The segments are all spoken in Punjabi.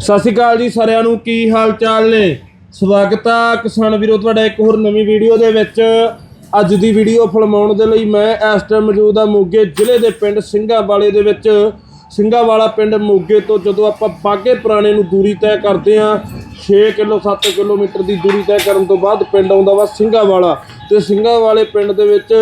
ਸਤਿ ਸ਼੍ਰੀ ਅਕਾਲ ਜੀ ਸਾਰਿਆਂ ਨੂੰ, ਕੀ ਹਾਲ ਚਾਲ ਨੇ? ਸਵਾਗਤ ਆ ਕਿਸਾਨ ਵੀਰੋ, ਤੁਹਾਡਾ ਇੱਕ ਹੋਰ ਨਵੀਂ ਵੀਡੀਓ ਦੇ ਵਿੱਚ। ਅੱਜ ਦੀ ਵੀਡੀਓ ਫਿਲਮਾਉਣ ਦੇ ਲਈ ਮੈਂ ਇਸ ਟਾਈਮ ਮੌਜੂਦ ਆ ਮੋਗੇ ਜ਼ਿਲ੍ਹੇ ਦੇ ਪਿੰਡ ਸਿੰਘਾਵਾਲੇ ਦੇ ਵਿੱਚ। ਸਿੰਘਾਵਾਲਾ ਪਿੰਡ ਮੋਗੇ ਤੋਂ ਜਦੋਂ ਆਪਾਂ ਬਾਗੇ ਪੁਰਾਣੇ ਨੂੰ ਦੂਰੀ ਤੈਅ ਕਰਦੇ ਆ 6 ਕਿਲੋ 7 ਕਿਲੋਮੀਟਰ ਦੀ ਦੂਰੀ ਤੈਅ ਕਰਨ ਤੋਂ ਬਾਅਦ ਪਿੰਡ ਆਉਂਦਾ ਵਾ ਸਿੰਘਾਵਾਲਾ। ਤੇ ਸਿੰਘਾਵਾਲੇ ਪਿੰਡ ਦੇ ਵਿੱਚ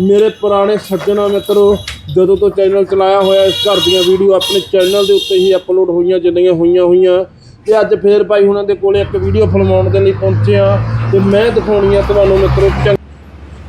ਮੇਰੇ ਪੁਰਾਣੇ ਸੱਜਣਾ ਮਿੱਤਰੋ ਜਦੋਂ ਤੋਂ ਚੈਨਲ ਚਲਾਇਆ ਹੋਇਆ ਇਸ ਘਰ ਦੀਆਂ ਵੀਡੀਓ ਆਪਣੇ ਚੈਨਲ ਦੇ ਉੱਤੇ ਹੀ ਅਪਲੋਡ ਹੋਈਆਂ, ਜਿੰਨੀਆਂ ਹੋਈਆਂ ਹੋਈਆਂ। ਤੇ ਅੱਜ ਫੇਰ ਭਾਈ ਹੁਣਾਂ ਦੇ ਕੋਲੇ ਇੱਕ ਵੀਡੀਓ ਫਿਲਮਾਉਣ ਦੇ ਲਈ ਪਹੁੰਚੇ ਆ ਤੇ ਮੈਂ ਦਿਖਾਉਣੀ ਆ ਤੁਹਾਨੂੰ ਮਿੱਤਰੋ ਚੰ-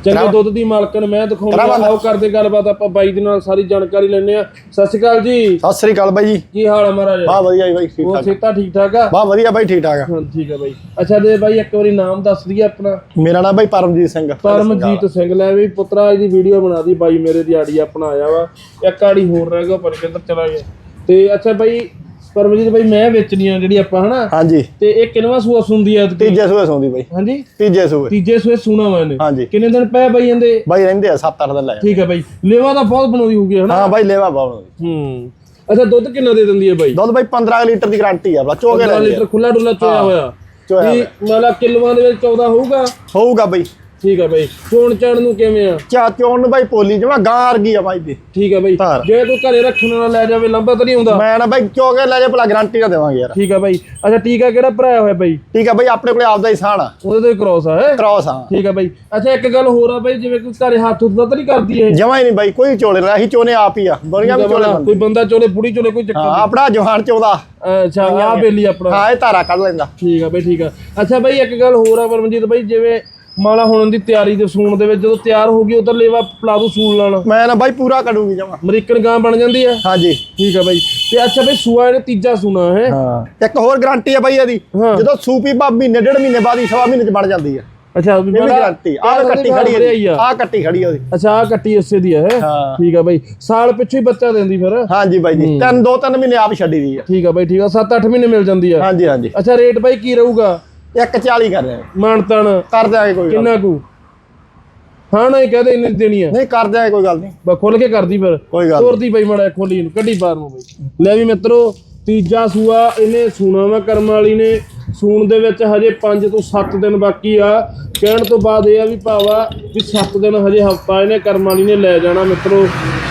ਚੰਗੇ ਦੁੱਧ ਦੀ ਮਾਲਕਣ ਮੈਂ ਦਿਖਾਉਣੀ ਆ ਆਓ ਕਰਦੇ ਗੱਲਬਾਤ ਆਪਾਂ ਬਾਈ ਦੇ ਨਾਲ ਸਾਰੀ ਜਾਣਕਾਰੀ ਲੈਣੇ ਆ ਸਤਿ ਸ਼੍ਰੀ ਅਕਾਲ ਜੀ। ਸਤਿ ਸ੍ਰੀ ਅਕਾਲ ਬਾਈ ਜੀ। ਕੀ ਹਾਲ ਆ ਮਹਾਰਾਜ? ਬਾ ਵਧੀਆ ਜੀ ਬਾਈ ਠੀਕ ਠਾਕ। ਸੇਤਾ ਠੀਕ ਠਾਕ ਆ? ਬਾ ਵਧੀਆ ਬਾਈ ਠੀਕ ਠਾਕ ਆ। ਹਾਂ ਠੀਕ ਆ ਬਾਈ। ਅੱਛਾ ਦੇ ਬਾਈ ਇੱਕ ਵਾਰੀ ਨਾਮ ਦੱਸ ਦਈਏ ਆਪਣਾ। ਮੇਰਾ ਨਾਮ ਬਾਈ ਪਰਮਜੀਤ ਸਿੰਘ। ਪਰਮਜੀਤ ਸਿੰਘ ਲੈ ਵੀ ਪੁੱਤਰਾ ਇਹਦੀ ਵੀਡੀਓ ਬਣਾ ਦੀ ਬਾਈ ਮੇਰੇ ਦਿਹਾੜੀ ਆਪਣਾ ਆਇਆ ਵਾ। ਇੱਕ ਆੜੀ ਹੋਰ ਰਹਿ ਗਿਆ ਪਰ ਕਿੱਧਰ ਚਲਾ ਗਿਆ। ਤੇ ਅੱਛਾ ਬਾਈ ਪਰਮਜੀਤ ਬਾਈ ਮੈਂ ਵੇਚਣੀ ਆ ਜਿਹੜੀ ਆਪਾਂ ਹਨਾ? ਹਾਂਜੀ। ਤੇ ਇਹ ਕਿੰਨਵਾ ਸੂਆ ਸੁੰਦੀ ਆ? ਤੀਜੇ ਸੂਏ ਸੌਂਦੀ ਬਾਈ। ਹਾਂਜੀ? ਤੀਜੇ ਸੂਏ। ਤੀਜੇ ਸੂਏ ਸੂਣਾ ਵਾ ਇਹਨੇ। ਹਾਂਜੀ। ਕਿੰਨੇ ਦਿਨ ਪਏ ਬਾਈ ਇਹਦੇ? ਬਾਈ ਰਹਿੰਦੇ ਆ 7-8 ਦਿਨ ਲੈ ਠੀਕ ਹੈ ਬਾਈ। ਲੇਵਾ ਤਾਂ ਬਹੁਤ ਬਣਾਉਂਦੀ ਹੋਊਗੀ ਹਨਾ? ਹਾਂ ਬਾਈ ਲੈਵਾ ਬਾਉਣ ਹੂੰ। ਅੱਛਾ ਦੁੱਧ ਕਿੰਨਾ ਦੇ ਦਿੰਦੀ ਹੈ ਬਾਈ? ਦੁੱਧ ਬਾਈ 15 ਲੀਟਰ ਦੀ ਗਾਰੰਟੀ ਆ ਬਲਾ ਚੋਗੇ 15 ਲੈ ਲੀਟਰ ਖੁੱਲਾ ਡੁੱਲਾ ਚੋਇਆ ਹੋਇਆ। ਚੋਇਆ ਮਤਲਬ ਕਿਲੋਆਂ ਦੇ ਵਿੱਚ 14 ਹੋਊਗਾ? ਹੋਊਗਾ ਬਾਈ। ਠੀਕ ਹੈ ਬਾਈ। ਚੋਣ ਚਾਣ ਨੂੰ ਕਿਵੇਂ ਆ? ਚਾ ਚੋਣ ਨੂੰ ਬਾਈ ਪੋਲੀ ਜਮਾ ਗਾਂ ਵਰਗੀ ਆ ਬਾਈ ਦੀ। ਠੀਕ ਹੈ ਬਾਈ। ਧਾਰ। ਜੇ ਕੋਈ ਘਰੇ ਰੱਖਣ ਵਾਲਾ ਲੈ ਜਾਵੇ ਲੰਬਾ ਤਾਂ ਨਹੀਂ ਹੁੰਦਾ ਮੈਂ ਨਾ ਬਾਈ ਚੋਗੇ ਲੈ ਜਾ ਭਲਾ ਗਾਰੰਟੀ ਨਾ ਦੇਵਾਂਗੇ ਯਾਰ। ਠੀਕ ਹੈ ਬਾਈ। ਅੱਛਾ ਟੀਕਾ ਕਿਹੜਾ ਭਰਾਇਆ ਹੋਇਆ ਬਾਈ? ਠੀਕ ਆ ਬਾਈ ਆਪਣੇ ਕੋਲੇ ਆਪਦਾ ਹੀ ਸਾਣ ਆ। ਉਹਦੇ ਤੇ ਕ੍ਰੋਸ ਆ ਹੈ? ਕ੍ਰਾਸ ਆ। ਠੀਕ ਹੈ ਬਾਈ। ਅੱਛਾ ਇੱਕ ਗੱਲ ਹੋਰ ਆ ਬਾਈ ਜਿਵੇਂ ਕੋਈ ਘਰੇ ਹੱਥ ਉੱਤੇ ਤਾਂ ਨਹੀਂ ਕਰਦੀ ਇਹ? ਜਮਾ ਹੀ ਨਹੀਂ ਬਾਈ ਕੋਈ ਚੋਲੇ ਨਾ ਅਸੀਂ ਚੋਨੇ ਆਪ ਹੀ ਆ। ਬੜੀਆਂ ਵੀ ਚੋਲੇ ਬੰਦੇ। ਕੋਈ ਬੰਦਾ ਚੋਲੇ ਬੁੜੀ ਚੋਲੇ ਕੋਈ ਚੱਕਰ ਹਾਂ ਆਪਣਾ ਜਵਾਨ ਚੋਦਾ। ਅੱਛਾ ਆ ਬੇਲੀ ਆਪਣਾ। ਹਾਂ ਇਹ ਧਾਰਾ ਕੱਢ ਲੈਂਦਾ। ਠੀਕ ਆ ਬਈ ਠੀਕ ਆ। ਅੱਛਾ ਬਈ ਇੱਕ ਗੱਲ ਹੋਰ ਆ ਪਰਮਜੀਤ ਬਈ ਜਿਵੇਂ ਮਾਲਾ ਹੋਣ ਦੀ ਤਿਆਰੀ ਦੇ ਸੂਣ ਦੇ ਵਿੱਚ ਜਦੋਂ ਤਿਆਰ ਹੋ ਗਈ ਉਧਰ ਲੇਵਾ ਪਲਾਦੂ ਸੂਣ ਲਾਣਾ ਮੈਂ ਨਾ ਬਾਈ ਪੂਰਾ ਕੱਢੂਗੀ ਜਮਾ। ਅਮਰੀਕਨ ਗਾਂ ਬਣ ਜਾਂਦੀ ਆ ਹਾਂਜੀ। ਠੀਕ ਆ ਬਈ। ਤੇ ਅੱਛਾ ਬਈ ਸੂਆ ਇਹਨੇ ਤੀਜਾ ਸੂਣਾ ਹੈ? ਹਾਂ। ਇੱਕ ਹੋਰ ਗਾਰੰਟੀ ਆ ਬਾਈ ਇਹਦੀ। ਹਾਂ। ਜਦੋਂ ਸੂਪੀ ਬਾ ਮਹੀਨੇ ਡੇਢ ਮਹੀਨੇ ਬਾਅਦ ਹੀ ਸਵਾ ਮਹੀਨੇ ਚ ਬਣ ਜਾਂਦੀ ਆ ਅੱਛਾ ਵੀ ਪਹਿਲਾਂ- ਗਾਰੰਟੀ ਆਹ ਕੱਟੀ ਉਹਦੇ ਖੜੀ ਹੈ ਹੀ ਆਹ ਕੱਟੀ ਖੜੀ ਆ ਉਹਦੀ। ਅੱਛਾ ਆ ਕੱਟੀ ਇਸੇ ਦੀ ਹੈ ਹਾਂ? ਠੀਕ ਆ ਬਈ। ਸਾਲ ਪਿੱਛੇ ਹੀ ਬੱਚਾ ਦਿੰਦੀ ਫਿਰ। ਹਾਂਜੀ ਬਾਈ ਜੀ। ਤਿੰਨ ਦੋ ਤਿੰਨ ਮਹੀਨੇ ਆਪ ਛੱਡੀ ਦੀ ਆ ਠੀਕ ਆ ਬਈ ਠੀਕ ਆ 7-8 ਮਹੀਨੇ ਮਿਲ ਜਾਂਦੀ ਆ ਹਾਂਜੀ ਹਾਂਜੀ। ਅੱਛਾ ਰੇਟ ਬਾਈ ਕੀ ਰਹੂਗਾ? 140 ਕਰ ਰਹੇ। ਮਾਨਤਨ। ਕਰ ਦਿਆਂਗੇ ਕੋਈ ਗੱਲ ਕਿੰਨਾ ਕੁ? ਹਾਂ ਨਹੀਂ ਕਹਦੇ ਇੰਨੀ ਦੇਣੀ ਆ। ਨਹੀਂ ਕਰ ਦਿਆਂਗੇ ਕੋਈ ਗੱਲ ਨਹੀਂ। ਬਾ ਖੋਲ ਕੇ ਕਰਦੀ ਫਿਰ। ਕੋਈ ਗੱਲ ਤੋਰਦੀ ਪਈ ਮੜਾ ਖੋਲੀ ਨੂੰ ਕੱਢੀ ਬਾਹਰ ਨੂੰ ਬਈ। ਲੈ ਵੀ ਮਿੱਤਰੋ ਤੀਜਾ ਸੂਆ ਇਹਨੇ ਸੂਣਾ ਵਾ ਕਰਮ ਵਾਲੀ ਨੇ। ਸੂਣ ਦੇ ਵਿੱਚ ਹਜੇ 5 ਤੋਂ 7 ਦਿਨ ਬਾਕੀ ਆ। ਕਹਿਣ ਤੋਂ ਬਾਅਦ ਇਹ ਆ ਵੀ ਭਾਵਾ ਵੀ 7 ਦਿਨ ਹਜੇ ਹਫਤਾ ਇਹਨੇ ਕਰਮ ਵਾਲੀ ਨੇ ਲੈ ਜਾਣਾ ਮਿੱਤਰੋ।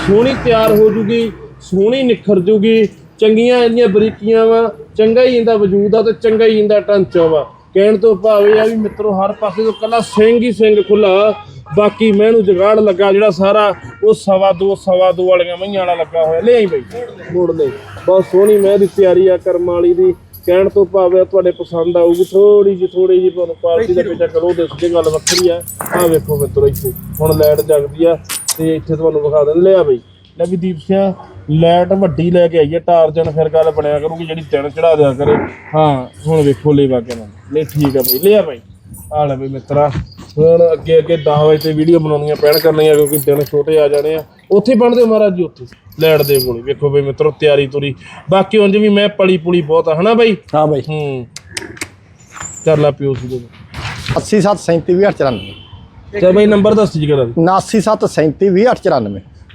ਸੋਹਣੀ ਤਿਆਰ ਹੋ ਜੂਗੀ ਸੋਹਣੀ ਨਿਖਰ ਜੂਗੀ। ਚੰਗੀਆਂ ਇਹਦੀਆਂ ਬਰੀਕੀਆਂ ਵਾ ਚੰਗਾ ਹੀ ਇਹਦਾ ਵਜੂਦ ਆ ਤੇ ਚੰਗਾ ਹੀ ਇਹਦਾ ਢਾਂਚਾ ਵਾ। ਕਹਿਣ ਤੋਂ ਭਾਵੇਂ ਆ ਵੀ ਮਿੱਤਰੋ, ਹਰ ਪਾਸੇ ਤੋਂ ਕੱਲਾ ਸਿੰਘ ਹੀ ਸਿੰਘ ਖੁੱਲਾ ਬਾਕੀ ਮੈਨੂੰ ਜਗਾੜ ਲੱਗਾ ਜਿਹੜਾ ਸਾਰਾ, ਉਹ ਸਵਾ ਦੋ ਸਵਾ ਦੋ ਵਾਲੀਆਂ ਮਈਆਂ ਵਾਲਾ ਲੱਗਾ ਹੋਇਆ। ਲੈ ਆਈ ਬਈ। ਮੋੜ ਲੈ। ਬਹੁਤ ਸੋਹਣੀ ਮੈਂ ਦੀ ਤਿਆਰੀ ਆ ਕਰਮ ਵਾਲੀ ਦੀ। ਕਹਿਣ ਤੋਂ ਭਾਵੇਂ ਤੁਹਾਡੇ ਪਸੰਦ ਆਊਗੀ। ਥੋੜੀ ਜਿਹੀ ਥੋੜੀ ਜਿਹੀ ਤੁਹਾਨੂੰ ਪਾਰਟੀ ਦਾ ਪਿੱਛਾ ਕਰੋ ਦੱਸਦੇ ਗੱਲ ਵੱਖਰੀ ਆ। ਆ ਵੇਖੋ ਮਿੱਤਰੋ ਇੱਥੇ, ਹੁਣ ਲਾਈਟ ਜਗਦੀ ਆ ਤੇ ਇੱਥੇ ਤੁਹਾਨੂੰ ਵਿਖਾ ਦਿੰਦੇ। ਲਿਆ ਬਈ। ਲੈ ਵੀ ਦੀਪ ਸਿਆ ਲਾਈਟ ਵੱਡੀ ਲੈ ਕੇ ਆਈਏ ਟਾਰਜਨ ਫਿਰ ਗੱਲ ਬਣਿਆ ਕਰੂਗੀ ਜਿਹੜੀ ਦਿਨ ਚੜਾ ਦਿਆ ਕਰੇ। ਹਾਂ ਹੁਣ ਵੇਖੋ ਲੈ ਕੇ ਨਾ ਲੈ ਠੀਕ ਆ ਬਈ ਲਿਆ ਬਈ। ਆ ਲੈ ਬਈ ਮਿੱਤਰਾ ਹੁਣ ਅੱਗੇ ਅੱਗੇ 10 ਵਜੇ ਤੇ ਵੀਡੀਓ ਬਣਾਉਣੀਆਂ ਪੈਣ ਕਰਨੀਆਂ ਕਿਉਂਕਿ ਦਿਨ ਛੋਟੇ ਆ ਜਾਣੇ ਆ। ਉੱਥੇ ਬਣਦੇ ਮਹਾਰਾਜ ਜੀ ਉੱਥੇ ਲਾਈਟ ਦੇ ਕੋਲੇ। ਵੇਖੋ ਬਈ ਮਿੱਤਰੋ ਤਿਆਰੀ ਤੁਰੀ। ਬਾਕੀ ਉਂਝ ਵੀ ਮੈਂ ਪਲੀ ਪੁਲੀ ਬਹੁਤ ਆ ਹਨਾ ਬਈ? ਹਾਂ ਬਾਈ। ਹੂੰ। ਕਰ ਲਾ ਪਿਓ ਸੀ ਦੇ 8737 ਚਲ ਬਈ ਨੰਬਰ ਦੱਸ ਜੀ ਕਰਾ 9737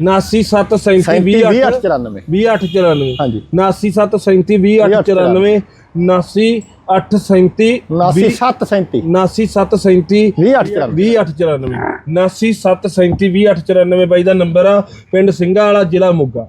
99737 20894 2894 ਹਾਂਜੀ। 99737 2894 99837 99737 99737 20894 2894 99737 2894 ਬਾਈ ਦਾ ਨੰਬਰ ਆ ਪਿੰਡ ਸਿੰਘਾ ਵਾਲਾ ਜ਼ਿਲ੍ਹਾ ਮੋਗਾ।